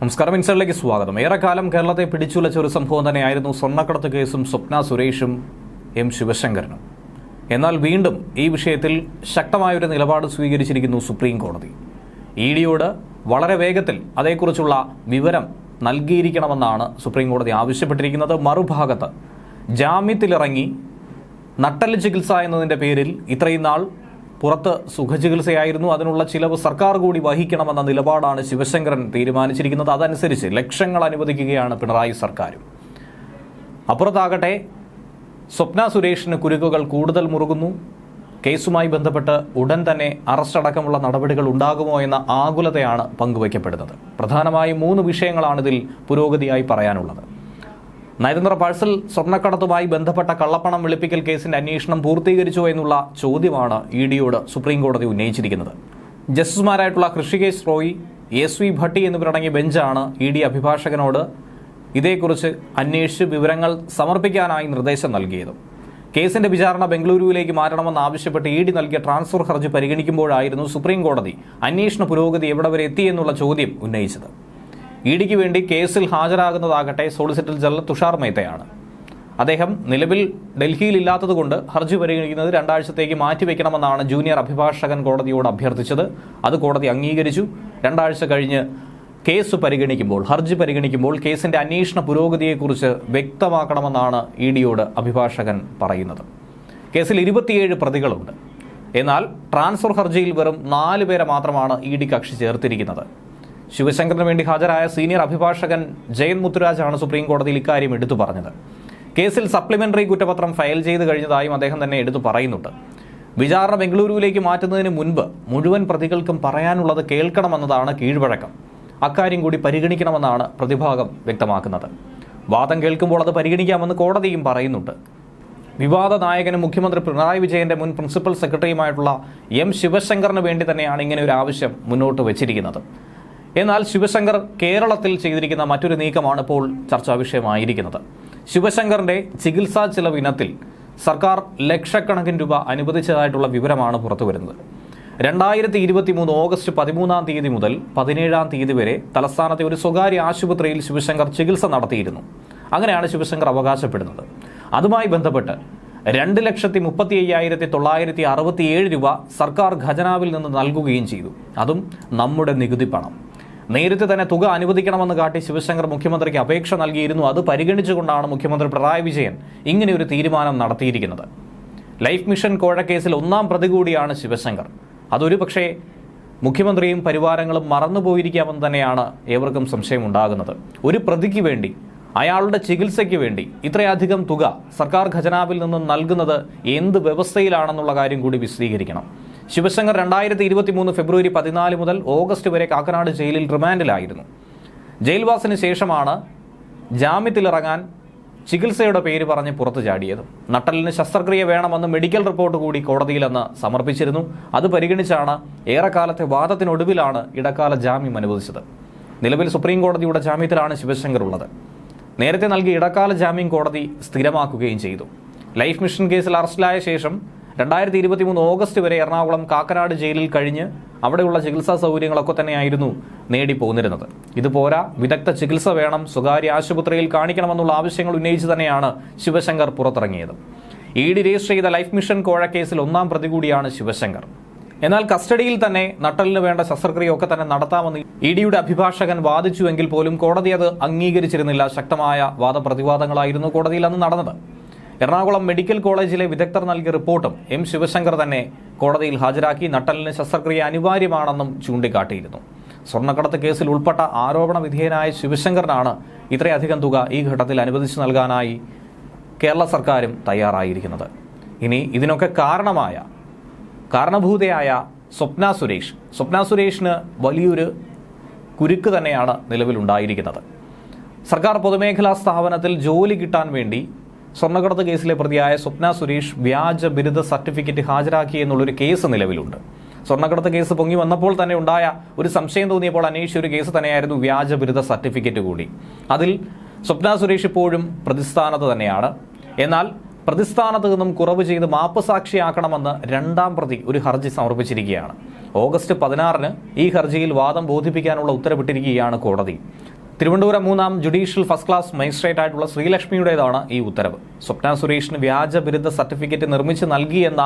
നമസ്കാരം ഇൻസൈഡിലേക്ക് സ്വാഗതം. ഏറെക്കാലം കേരളത്തെ പിടിച്ചുലച്ച ഒരു സംഭവം തന്നെയായിരുന്നു സ്വർണക്കടത്ത് കേസും സ്വപ്ന സുരേഷും എം ശിവശങ്കരനും. എന്നാൽ വീണ്ടും ഈ വിഷയത്തിൽ ശക്തമായൊരു നിലപാട് സ്വീകരിച്ചിരിക്കുന്നു സുപ്രീം കോടതി. ഇ ഡിയോട് വളരെ വേഗത്തിൽ അതേക്കുറിച്ചുള്ള വിവരം നൽകിയിരിക്കണമെന്നാണ് സുപ്രീം കോടതി ആവശ്യപ്പെട്ടിരിക്കുന്നത്. മറുഭാഗത്ത് ജാമ്യത്തിലിറങ്ങി നട്ടൽ ചികിത്സ എന്നതിന്റെ പേരിൽ ഇത്രയും നാൾ പുറത്ത് സുഖചികിത്സയായിരുന്നു. അതിനുള്ള ചിലവ് സർക്കാർ കൂടി വഹിക്കണമെന്ന നിലപാടാണ് ശിവശങ്കരൻ തീരുമാനിച്ചിരിക്കുന്നത്. അതനുസരിച്ച് ലക്ഷങ്ങൾ അനുവദിക്കുകയാണ് പിണറായി സർക്കാരും. അപ്പുറത്താകട്ടെ സ്വപ്ന സുരേഷിന് കുരുക്കുകൾ കൂടുതൽ മുറുകുന്നു. കേസുമായി ബന്ധപ്പെട്ട് ഉടൻ തന്നെ അറസ്റ്റ് അടക്കമുള്ള നടപടികൾ ഉണ്ടാകുമോ എന്ന ആകുലതയാണ് പങ്കുവയ്ക്കപ്പെടുന്നത്. പ്രധാനമായും മൂന്ന് വിഷയങ്ങളാണിതിൽ പുരോഗതിയായി പറയാനുള്ളത്. നയതന്ത്ര പാഴ്സൽ സ്വർണക്കടത്തുമായി ബന്ധപ്പെട്ട കള്ളപ്പണം വെളുപ്പിക്കൽ കേസിന്റെ അന്വേഷണം പൂർത്തീകരിച്ചോ എന്നുള്ള ചോദ്യമാണ് ഇ ഡിയോട് സുപ്രീംകോടതി ഉന്നയിച്ചിരിക്കുന്നത്. ജസ്റ്റിസുമാരായിട്ടുള്ള കൃഷികേശ് റോയ് എസ് വി ഭട്ടി എന്നിവരടങ്ങിയ ബെഞ്ചാണ് ഇ ഡി അഭിഭാഷകനോട് ഇതേക്കുറിച്ച് അന്വേഷിച്ച് വിവരങ്ങൾ സമർപ്പിക്കാനായി നിർദ്ദേശം നൽകിയത്. കേസിന്റെ വിചാരണ ബംഗളൂരുവിലേക്ക് മാറ്റണമെന്ന് ആവശ്യപ്പെട്ട് ഇ ഡി നൽകിയ ട്രാൻസ്ഫർ ഹർജി പരിഗണിക്കുമ്പോഴായിരുന്നു സുപ്രീം കോടതി അന്വേഷണ പുരോഗതി എവിടെ വരെ എത്തിയെന്നുള്ള ചോദ്യം ഉന്നയിച്ചത്. ഇ ഡിക്ക് വേണ്ടി കേസിൽ ഹാജരാകുന്നതാകട്ടെ സോളിസിറ്റർ ജനറൽ തുഷാർ മേത്തയാണ്. അദ്ദേഹം നിലവിൽ ഡൽഹിയിൽ ഇല്ലാത്തതുകൊണ്ട് ഹർജി പരിഗണിക്കുന്നത് രണ്ടാഴ്ചത്തേക്ക് മാറ്റിവെക്കണമെന്നാണ് ജൂനിയർ അഭിഭാഷകൻ കോടതിയോട് അഭ്യർത്ഥിച്ചത്. അത് കോടതി അംഗീകരിച്ചു. രണ്ടാഴ്ച കഴിഞ്ഞ് കേസ് പരിഗണിക്കുമ്പോൾ ഹർജി പരിഗണിക്കുമ്പോൾ കേസിന്റെ അന്വേഷണ പുരോഗതിയെക്കുറിച്ച് വ്യക്തമാക്കണമെന്നാണ് ഇ ഡിയോട് അഭിഭാഷകൻ പറയുന്നത്. കേസിൽ ഇരുപത്തിയേഴ് പ്രതികളുണ്ട്. എന്നാൽ ട്രാൻസ്ഫർ ഹർജിയിൽ വെറും നാല് പേരെ മാത്രമാണ് ഇ ഡി കക്ഷി ചേർത്തിരിക്കുന്നത്. ശിവശങ്കറിന് വേണ്ടി ഹാജരായ സീനിയർ അഭിഭാഷകൻ ജയൻ മുത്തുരാജാണ് സുപ്രീം കോടതിയിൽ ഇക്കാര്യം എടുത്തു പറഞ്ഞത്. കേസിൽ സപ്ലിമെന്ററി കുറ്റപത്രം ഫയൽ ചെയ്ത് കഴിഞ്ഞതായും അദ്ദേഹം തന്നെ എടുത്തു പറയുന്നുണ്ട്. വിചാരണ ബംഗളൂരുവിലേക്ക് മാറ്റുന്നതിന് മുൻപ് മുഴുവൻ പ്രതികൾക്കും പറയാനുള്ളത് കേൾക്കണമെന്നതാണ് കീഴ്വഴക്കം. അക്കാര്യം കൂടി പരിഗണിക്കണമെന്നാണ് പ്രതിഭാഗം വ്യക്തമാക്കുന്നത്. വാദം കേൾക്കുമ്പോൾ അത് പരിഗണിക്കാമെന്ന് കോടതിയും പറയുന്നുണ്ട്. വിവാദ നായകനും മുഖ്യമന്ത്രി പിണറായി വിജയന്റെ മുൻ പ്രിൻസിപ്പൽ സെക്രട്ടറിയുമായിട്ടുള്ള എം ശിവശങ്കറിന് വേണ്ടി തന്നെയാണ് ഇങ്ങനെ ഒരു ആവശ്യം മുന്നോട്ട് വച്ചിരിക്കുന്നത്. എന്നാൽ ശിവശങ്കർ കേരളത്തിൽ ചെയ്തിരിക്കുന്ന മറ്റൊരു നീക്കമാണ് ഇപ്പോൾ ചർച്ചാ വിഷയമായിരിക്കുന്നത്. ശിവശങ്കറിന്റെ ചികിത്സാ ചിലവിനത്തിൽ സർക്കാർ ലക്ഷക്കണക്കിന് രൂപ അനുവദിച്ചതായിട്ടുള്ള വിവരമാണ് പുറത്തുവരുന്നത്. രണ്ടായിരത്തി ഇരുപത്തി മൂന്ന് ഓഗസ്റ്റ് പതിമൂന്നാം തീയതി മുതൽ പതിനേഴാം തീയതി വരെ തലസ്ഥാനത്തെ ഒരു സ്വകാര്യ ആശുപത്രിയിൽ ശിവശങ്കർ ചികിത്സ നടത്തിയിരുന്നു. അങ്ങനെയാണ് ശിവശങ്കർ അവകാശപ്പെടുന്നത്. അതുമായി ബന്ധപ്പെട്ട് രണ്ട് ലക്ഷത്തി മുപ്പത്തി അയ്യായിരത്തി തൊള്ളായിരത്തി അറുപത്തിയേഴ് രൂപ സർക്കാർ ഖജനാവിൽ നിന്ന് നൽകുകയും ചെയ്തു. അതും നമ്മുടെ നികുതി പണം. നേരത്തെ തന്നെ തുക അനുവദിക്കണമെന്ന് കാട്ടി ശിവശങ്കർ മുഖ്യമന്ത്രിക്ക് അപേക്ഷ നൽകിയിരുന്നു. അത് പരിഗണിച്ചുകൊണ്ടാണ് മുഖ്യമന്ത്രി പിണറായി വിജയൻ ഇങ്ങനെയൊരു തീരുമാനം നടത്തിയിരിക്കുന്നത്. ലൈഫ് മിഷൻ കോഴക്കേസിൽ ഒന്നാം പ്രതി കൂടിയാണ് ശിവശങ്കർ. അതൊരു പക്ഷേ മുഖ്യമന്ത്രിയും പരിവാരങ്ങളും മറന്നുപോയിരിക്കാമെന്ന് തന്നെയാണ് ഏവർക്കും സംശയമുണ്ടാകുന്നത്. ഒരു പ്രതിക്ക് വേണ്ടി അയാളുടെ ചികിത്സയ്ക്ക് വേണ്ടി ഇത്രയധികം തുക സർക്കാർ ഖജനാവിൽ നിന്ന് നൽകുന്നത് എന്ത് വ്യവസ്ഥയിലാണെന്നുള്ള കാര്യം കൂടി വിശദീകരിക്കണം. ശിവശങ്കർ രണ്ടായിരത്തി ഇരുപത്തി മൂന്ന് ഫെബ്രുവരി പതിനാല് മുതൽ ഓഗസ്റ്റ് വരെ കാക്കനാട് ജയിലിൽ റിമാൻഡിലായിരുന്നു. ജയിൽവാസിന് ശേഷമാണ് ജാമ്യത്തിലിറങ്ങാൻ ചികിത്സയുടെ പേര് പറഞ്ഞ് പുറത്തു ചാടിയത്. നട്ടലിന് ശസ്ത്രക്രിയ വേണമെന്ന് മെഡിക്കൽ റിപ്പോർട്ട് കൂടി കോടതിയിൽ അന്ന് സമർപ്പിച്ചിരുന്നു. അത് പരിഗണിച്ചാണ് ഏറെക്കാലത്തെ വാദത്തിനൊടുവിലാണ് ഇടക്കാല ജാമ്യം അനുവദിച്ചത്. നിലവിൽ സുപ്രീം കോടതിയുടെ ജാമ്യത്തിലാണ് ശിവശങ്കർ ഉള്ളത്. നേരത്തെ നൽകിയ ഇടക്കാല ജാമ്യം കോടതി സ്ഥിരമാക്കുകയും ചെയ്തു. ലൈഫ് മിഷൻ കേസിൽ അറസ്റ്റിലായ ശേഷം രണ്ടായിരത്തി ഇരുപത്തി മൂന്ന് ഓഗസ്റ്റ് വരെ എറണാകുളം കാക്കനാട് ജയിലിൽ കഴിഞ്ഞ് അവിടെയുള്ള ചികിത്സാ സൗകര്യങ്ങളൊക്കെ തന്നെയായിരുന്നു നേടിപ്പോന്നിരുന്നത്. ഇത് പോരാ വിദഗ്ധ ചികിത്സ വേണം സ്വകാര്യ ആശുപത്രിയിൽ കാണിക്കണമെന്നുള്ള ആവശ്യങ്ങൾ ഉന്നയിച്ച് തന്നെയാണ് ശിവശങ്കർ പുറത്തിറങ്ങിയത്. ഇ ഡി രജിസ്റ്റർ ചെയ്ത ലൈഫ് മിഷൻ കോഴക്കേസിൽ കേസിൽ ഒന്നാം പ്രതി കൂടിയാണ് ശിവശങ്കർ. എന്നാൽ കസ്റ്റഡിയിൽ തന്നെ നട്ടലിന് വേണ്ട ശസ്ത്രക്രിയയൊക്കെ തന്നെ നടത്താമെന്ന് ഇ ഡിയുടെ അഭിഭാഷകൻ വാദിച്ചുവെങ്കിൽ പോലും കോടതി അത് അംഗീകരിച്ചിരുന്നില്ല. ശക്തമായ വാദപ്രതിവാദങ്ങളായിരുന്നു കോടതിയിൽ അന്ന് നടന്നത്. എറണാകുളം മെഡിക്കൽ കോളേജിലെ വിദഗ്ധർ നൽകിയ റിപ്പോർട്ടും എം ശിവശങ്കർ തന്നെ കോടതിയിൽ ഹാജരാക്കി നട്ടലിന് ശസ്ത്രക്രിയ അനിവാര്യമാണെന്നും ചൂണ്ടിക്കാട്ടിയിരുന്നു. സ്വർണക്കടത്ത് കേസിൽ ഉൾപ്പെട്ട ആരോപണ വിധേയനായ ശിവശങ്കറിനാണ് ഇത്രയധികം തുക ഈ ഘട്ടത്തിൽ അനുവദിച്ചു നൽകാനായി കേരള സർക്കാരും തയ്യാറായിരിക്കുന്നത്. ഇനി ഇതിനൊക്കെ കാരണമായ കാരണഭൂതയായ സ്വപ്ന സുരേഷ്. സ്വപ്ന സുരേഷിന് വലിയൊരു കുരുക്ക് തന്നെയാണ് നിലവിലുണ്ടായിരിക്കുന്നത്. സർക്കാർ പൊതുമേഖലാ സ്ഥാപനത്തിൽ ജോലി കിട്ടാൻ വേണ്ടി സ്വർണക്കടത്ത് കേസിലെ പ്രതിയായ സ്വപ്ന സുരേഷ് വ്യാജ ബിരുദ സർട്ടിഫിക്കറ്റ് ഹാജരാക്കി എന്നുള്ളൊരു കേസ് നിലവിലുണ്ട്. സ്വർണക്കടത്ത് കേസ് പൊങ്ങി വന്നപ്പോൾ തന്നെ ഉണ്ടായ ഒരു സംശയം തോന്നിയപ്പോൾ അന്വേഷിച്ച ഒരു കേസ് തന്നെയായിരുന്നു വ്യാജ ബിരുദ സർട്ടിഫിക്കറ്റ് കൂടി. അതിൽ സ്വപ്ന സുരേഷ് ഇപ്പോഴും പ്രതിസ്ഥാനത്ത് തന്നെയാണ്. എന്നാൽ പ്രതിസ്ഥാനത്ത് നിന്നും കുറവ് ചെയ്ത് മാപ്പ് സാക്ഷിയാക്കണമെന്ന് രണ്ടാം പ്രതി ഒരു ഹർജി സമർപ്പിച്ചിരിക്കുകയാണ്. ഓഗസ്റ്റ് പതിനാറിന് ഈ ഹർജിയിൽ വാദം ബോധിപ്പിക്കാനുള്ള ഉത്തരവിട്ടിരിക്കുകയാണ് കോടതി. തിരുവനന്തപുരം മൂന്നാം ജുഡീഷ്യൽ ഫസ്റ്റ് ക്ലാസ് മജിസ്ട്രേറ്റ് ആയിട്ടുള്ള ശ്രീലക്ഷ്മിയുടേതാണ് ഈ ഉത്തരവ്. സ്വപ്ന സുരേഷിന് വ്യാജ ബിരുദ സർട്ടിഫിക്കറ്റ് നിർമ്മിച്ച് നൽകിയെന്ന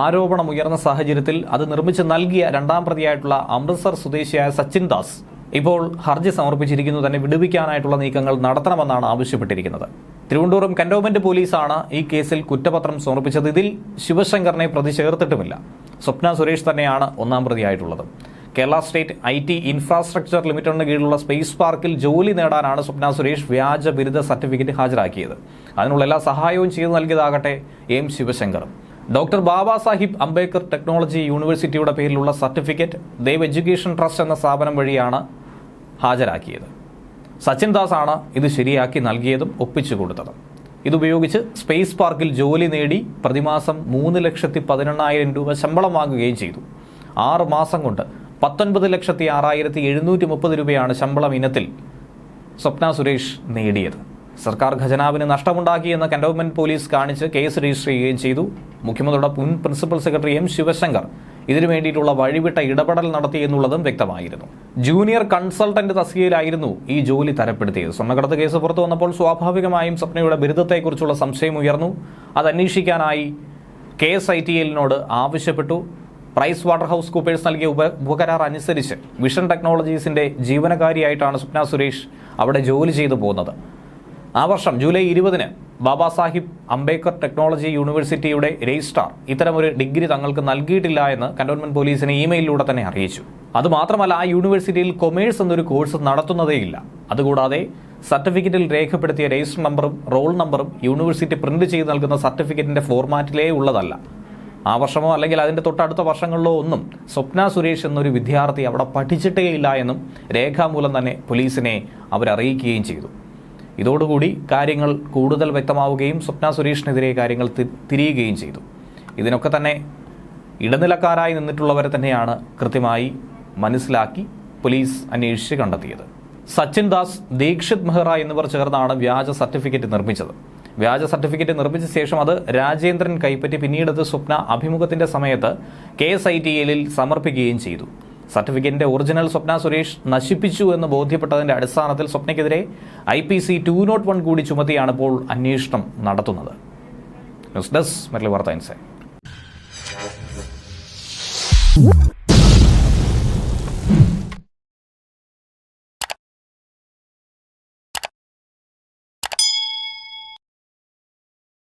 ആരോപണം ഉയർന്ന സാഹചര്യത്തിൽ അത് നിർമ്മിച്ച് നൽകിയ രണ്ടാം പ്രതിയായിട്ടുള്ള അമൃത്സർ സ്വദേശിയായ സച്ചിൻ ദാസ് ഇപ്പോൾ ഹർജി സമർപ്പിച്ചിരിക്കുന്നു. തന്നെ വിടുവിക്കാനായിട്ടുള്ള നീക്കങ്ങൾ നടത്തണമെന്നാണ് ആവശ്യപ്പെട്ടിരിക്കുന്നത്. തിരുവനന്തപുരം കന്റോൺമെന്റ് പോലീസാണ് ഈ കേസിൽ കുറ്റപത്രം സമർപ്പിച്ചത്. ഇതിൽ ശിവശങ്കറിനെ പ്രതി ചേർത്തിട്ടുമില്ല. സ്വപ്ന സുരേഷ് തന്നെയാണ് ഒന്നാം പ്രതിയായിട്ടുള്ളത്. Kerala state I T infrastructure ലിമിറ്റഡിന് കീഴിലുള്ള സ്പേസ് പാർക്കിൽ ജോലി നേടാനാണ് സ്വപ്ന സുരേഷ് വ്യാജ ബിരുദ സർട്ടിഫിക്കറ്റ് ഹാജരാക്കിയത്. അതിനുള്ള എല്ലാ സഹായവും ചെയ്തു നൽകിയതാകട്ടെ M Sivasankar doctor Baba Saheb Ambedkar technology യൂണിവേഴ്സിറ്റിയുടെ പേരിലുള്ള സർട്ടിഫിക്കറ്റ് ദേവ് എഡ്യൂക്കേഷൻ ട്രസ്റ്റ് എന്ന സ്ഥാപനം വഴിയാണ് ഹാജരാക്കിയത്. സച്ചിൻ ദാസ് ആണ് ഇത് ശരിയാക്കി നൽകിയതും ഒപ്പിച്ചു കൊടുത്തതും ഇതുപയോഗിച്ച് സ്പേസ് പാർക്കിൽ ജോലി നേടി പ്രതിമാസം മൂന്ന് ലക്ഷത്തി പതിനെണ്ണായിരം രൂപ ശമ്പളം വാങ്ങുകയും ചെയ്തു. ആറ് മാസം കൊണ്ട് പത്തൊൻപത് ലക്ഷത്തി ആറായിരത്തി എഴുന്നൂറ്റി മുപ്പത് രൂപയാണ് ശമ്പളം ഇനത്തിൽ സ്വപ്ന സുരേഷ് നേടിയത്. സർക്കാർ ഖജനാവിന് നഷ്ടമുണ്ടാക്കിയെന്ന് കന്റോൺമെന്റ് പോലീസ് കാണിച്ച് കേസ് രജിസ്റ്റർ ചെയ്യുകയും ചെയ്തു. മുഖ്യമന്ത്രിയുടെ മുൻ പ്രിൻസിപ്പൽ സെക്രട്ടറി എം ശിവശങ്കർ ഇതിനു വേണ്ടിയിട്ടുള്ള വഴിവിട്ട ഇടപെടൽ നടത്തി എന്നുള്ളതും വ്യക്തമായിരുന്നു. ജൂനിയർ കൺസൾട്ടന്റ് തസ്തികയിലായിരുന്നു ഈ ജോലി തരപ്പെടുത്തിയത്. സ്വർണക്കടത്ത് കേസ് പുറത്തു വന്നപ്പോൾ സ്വാഭാവികമായും സ്വപ്നയുടെ ബിരുദത്തെക്കുറിച്ചുള്ള സംശയം ഉയർന്നു. അത് അന്വേഷിക്കാനായി കെ എസ് ഐ ടി എല്ലിനോട് ആവശ്യപ്പെട്ടു. പ്രൈസ് വാട്ടർ ഹൗസ് കൂപ്പേഴ്സ് നൽകിയ ഉപ ഉപകരാർ അനുസരിച്ച് വിഷൻ ടെക്നോളജീസിന്റെ ജീവനകാരിയായിട്ടാണ് സ്വപ്ന സുരേഷ് അവിടെ ജോലി ചെയ്തു പോകുന്നത്. ആ വർഷം ജൂലൈ ഇരുപതിന് ബാബാ സാഹിബ് അംബേദ്കർ ടെക്നോളജി യൂണിവേഴ്സിറ്റിയുടെ രജിസ്ട്രാർ ഇത്തരമൊരു ഡിഗ്രി തങ്ങൾക്ക് നൽകിയിട്ടില്ല എന്ന് കന്റോൺമെന്റ് പോലീസിനെ ഇമെയിലിലൂടെ തന്നെ അറിയിച്ചു. അതുമാത്രമല്ല ആ യൂണിവേഴ്സിറ്റിയിൽ കൊമേഴ്സ് എന്നൊരു കോഴ്സ് നടത്തുന്നതേയില്ല. അതുകൂടാതെ സർട്ടിഫിക്കറ്റിൽ രേഖപ്പെടുത്തിയ രജിസ്റ്റർ നമ്പറും റോൾ നമ്പറും യൂണിവേഴ്സിറ്റി പ്രിന്റ് ചെയ്ത് നൽകുന്ന സർട്ടിഫിക്കറ്റിന്റെ ഫോർമാറ്റിലേ ഉള്ളതല്ല. ആ വർഷമോ അല്ലെങ്കിൽ അതിന്റെ തൊട്ടടുത്ത വർഷങ്ങളിലോ ഒന്നും സ്വപ്ന സുരേഷ് എന്നൊരു വിദ്യാർത്ഥി അവിടെ പഠിച്ചിട്ടേ ഇല്ല എന്നും രേഖാമൂലം തന്നെ പോലീസിനെ അവരറിയിക്കുകയും ചെയ്തു. ഇതോടുകൂടി കാര്യങ്ങൾ കൂടുതൽ വ്യക്തമാവുകയും സ്വപ്ന സുരേഷിനെതിരെ കാര്യങ്ങൾ തിരിയുകയും ചെയ്തു. ഇതിനൊക്കെ തന്നെ ഇടനിലക്കാരായി നിന്നിട്ടുള്ളവരെ തന്നെയാണ് കൃത്യമായി മനസ്സിലാക്കി പോലീസ് അന്വേഷിച്ച് കണ്ടെത്തിയത്. സച്ചിൻ ദാസ് ദീക്ഷിത് മെഹ്റ എന്നിവർ ചേർന്നാണ് വ്യാജ സർട്ടിഫിക്കറ്റ് നിർമ്മിച്ചത്. വ്യാജ സർട്ടിഫിക്കറ്റ് നിർമ്മിച്ച ശേഷം അത് രാജേന്ദ്രൻ കൈപ്പറ്റി പിന്നീടത് സ്വപ്ന അഭിമുഖത്തിന്റെ സമയത്ത് കെ എസ് ഐ ടി എല്ലിൽ സമർപ്പിക്കുകയും ചെയ്തു. സർട്ടിഫിക്കറ്റിന്റെ ഒറിജിനൽ സ്വപ്ന സുരേഷ് നശിപ്പിച്ചു എന്ന് ബോധ്യപ്പെട്ടതിന്റെ അടിസ്ഥാനത്തിൽ സ്വപ്നയ്ക്കെതിരെ I P C two nought one കൂടി ചുമത്തിയാണ് ഇപ്പോൾ അന്വേഷണം നടത്തുന്നത്. ന്യൂസ് ഡെസ്ക് വാർത്ത